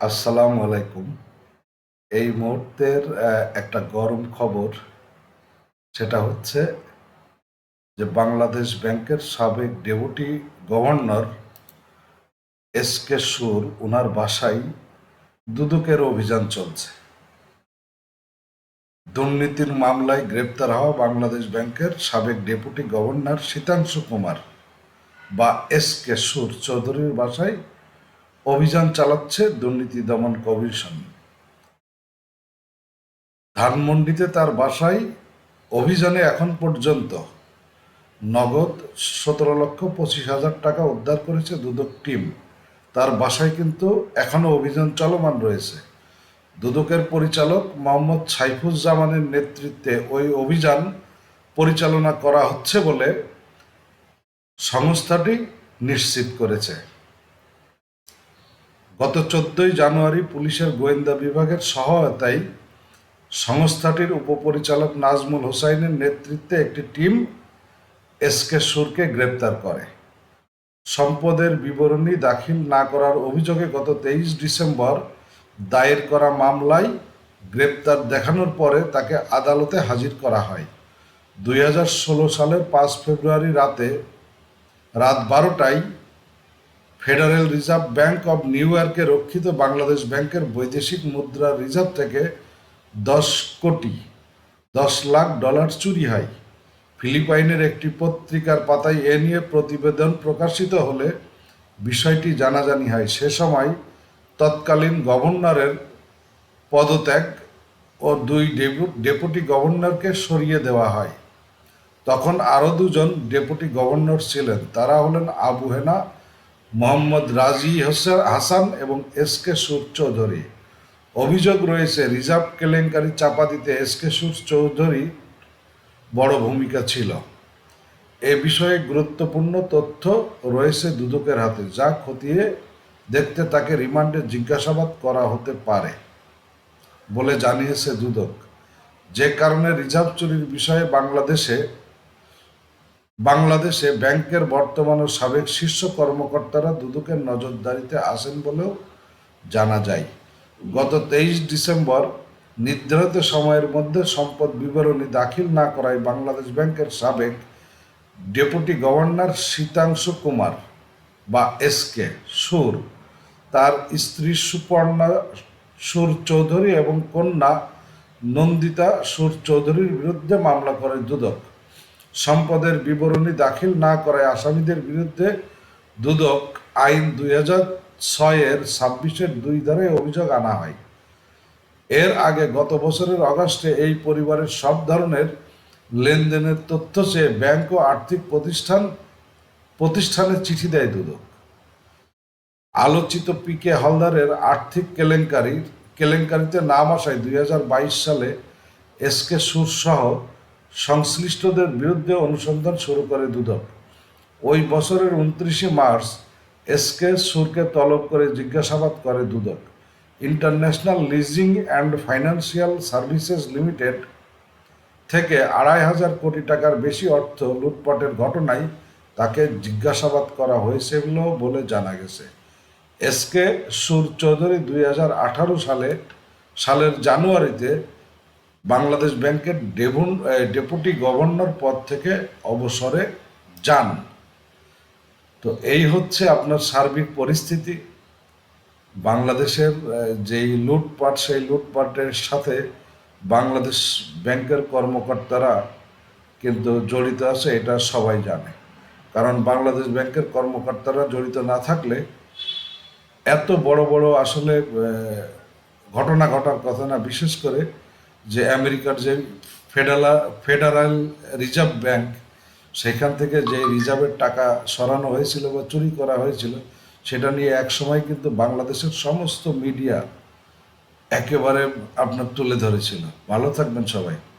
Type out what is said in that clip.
আসসালামু আলাইকুম। এই মুহূর্তের একটা গরম খবর, সেটা হচ্ছে যে বাংলাদেশ ব্যাংকের সাবেক ডেপুটি গভর্নর এস কে সুর ওনার বাসায় দুদকের অভিযান চলছে। দুর্নীতির মামলায় গ্রেপ্তার হওয়া বাংলাদেশ ব্যাংকের সাবেক ডেপুটি গভর্নর শীতাংশু কুমার বা এস কে সুর চৌধুরীর বাসায় অভিযান চালাচ্ছে দুর্নীতি দমন কমিশন। ধানমন্ডিতে তার বাসায় অভিযানে এখন পর্যন্ত নগদ সতেরো লক্ষ পঁচিশ হাজার টাকা উদ্ধার করেছে দুদক টিম। তার বাসায় কিন্তু এখনও অভিযান চলমান রয়েছে। দুদকের পরিচালক মোহাম্মদ সাইফুজ্জামানের নেতৃত্বে ওই অভিযান পরিচালনা করা হচ্ছে বলে সংস্থাটি নিশ্চিত করেছে। গত চোদ্দই জানুয়ারি পুলিশের গোয়েন্দা বিভাগের সহায়তায় সংস্থাটির উপপরিচালক নাজমুল হোসাইনের নেতৃত্বে একটি টিম এসকে সুরকে গ্রেপ্তার করে। সম্পদের বিবরণী দাখিল না করার অভিযোগে গত তেইশ ডিসেম্বর দায়ের করা মামলায় গ্রেপ্তার দেখানোর পরে তাকে আদালতে হাজির করা হয়। দুই হাজার ষোলো সালের পাঁচ ফেব্রুয়ারি রাতে রাত বারোটায় Federal Reserve Bank of New ইয়র্কে রক্ষিত বাংলাদেশ ব্যাংকের বৈদেশিক মুদ্রা রিজার্ভ থেকে দশ কোটি, দশ লাখ ডলার চুরি হয়। ফিলিপাইনের একটি পত্রিকার পাতায় এ নিয়ে প্রতিবেদন প্রকাশিত হলে বিষয়টি জানাজানি হয়। সে সময় তৎকালীন গভর্নরের পদত্যাগ ও দুই ডেপু- ডেপুটি গভর্নরকে সরিয়ে দেওয়া হয়। তখন আরও দুজন ডেপুটি গভর্নর ছিলেন। তারা হলেন আবু হেনা মোহাম্মদ রাজি হোসেন এবং এস কে সুর চৌধুরী। অভিযোগ রয়েছে, রিজার্ভ কেলেঙ্কারি চাপা দিতে এস কে সুর চৌধুরী বড় ভূমিকা ছিল। এ বিষয়ে গুরুত্বপূর্ণ তথ্য রয়েছে দুদকের হাতে, যা খতিয়ে দেখতে তাকে রিমান্ডে জিজ্ঞাসাবাদ করা হতে পারে বলে জানিয়েছে দুদক। যে কারণে রিজার্ভ চুরির বিষয়ে বাংলাদেশে বাংলাদেশে ব্যাংকের বর্তমান ও সাবেক শীর্ষ কর্মকর্তারা দুদকের নজরদারিতে আসেন বলেও জানা যায়। গত তেইশ ডিসেম্বর নির্ধারিত সময়ের মধ্যে সম্পদ বিবরণী দাখিল না করায় বাংলাদেশ ব্যাংকের সাবেক ডেপুটি গভর্নর শীতাংশু কুমার বা এস কে সুর, তার স্ত্রী সুপর্ণা সুর চৌধুরী এবং কন্যা নন্দিতা সুর চৌধুরীর বিরুদ্ধে মামলা করে দুদক। সম্পদের বিবরণী দাখিল না করায় আসামিদের বিরুদ্ধে দুদক আইন দুই হাজার ছয়ের ছাব্বিশের দুই ধারে অভিযোগ আনা হয়। এর আগে গত বছরের অগাস্টে এই পরিবারের সব ধরনের লেনদেনের তথ্য চেয়ে ব্যাংক ও আর্থিক প্রতিষ্ঠান প্রতিষ্ঠানের চিঠি দেয় দুদক। আলোচিত পি কে হালদারের আর্থিক কেলেঙ্কারি কেলেঙ্কারিতে নাম আসায় দুই হাজার বাইশ সালে এস কে সুর সহ সংশ্লিষ্টদের বিরুদ্ধে অনুসন্ধান শুরু করে দুদক। ওই বছরের উনত্রিশে মার্চ এসকে সুরকে তলব করে জিজ্ঞাসাবাদ করে দুদক। International leasing and financial services limited থেকে আড়াই হাজার কোটি টাকার বেশি অর্থ লুটপাটের ঘটনায় তাকে জিজ্ঞাসাবাদ করা হয়েছিল বলে জানা গেছে। এসকে সুর চৌধুরী দুই হাজার আঠারো সালে, সালের জানুয়ারিতে বাংলাদেশ ব্যাংকের ডেভুন ডেপুটি গভর্নর পদ থেকে অবসরে যান। তো এই হচ্ছে আপনার সার্বিক পরিস্থিতি। বাংলাদেশের যেই লুটপাট, সেই লুটপাটের সাথে বাংলাদেশ ব্যাংকের কর্মকর্তারা কিন্তু জড়িত আছে, এটা সবাই জানে। কারণ বাংলাদেশ ব্যাংকের কর্মকর্তারা জড়িত না থাকলে এত বড় বড় আসলে ঘটনা ঘটার কথা না, বিশেষ করে যে আমেরিকার যে ফেডালা, ফেডারাল রিজার্ভ ব্যাংক, সেখান থেকে যে রিজার্ভের টাকা সরানো হয়েছিল বা চুরি করা হয়েছিল, সেটা নিয়ে এক সময় কিন্তু বাংলাদেশের সমস্ত মিডিয়া একেবারে আপনার তুলে ধরেছিল। ভালো থাকবেন সবাই।